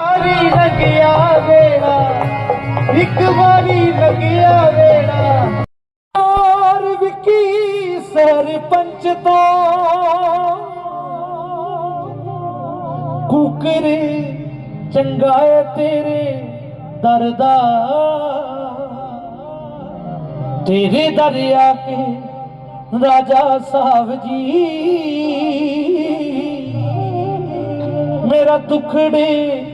ਵਾਰੀ ਲੱਗਿਆ ਵੇੜਾ ਇੱਕ ਵਾਰੀ ਲੱਗਿਆ ਵੇੜਾ ਔਰ ਵਿਕੀ ਸਰਪੰਚ ਤੋਂ ਕੁਕਰੇ, ਚੰਗਾ ਏ ਤੇਰੇ ਦਰਦਾ। ਤੇਰੇ ਦਰਿਆ ਕੇ ਰਾਜਾ ਸਾਹਿਬ ਜੀ। ਮੇਰਾ ਦੁਖੜੇ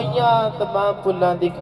ਹੋਈਆਂ ਤਮਾਮ ਫੁੱਲਾਂ ਦੀ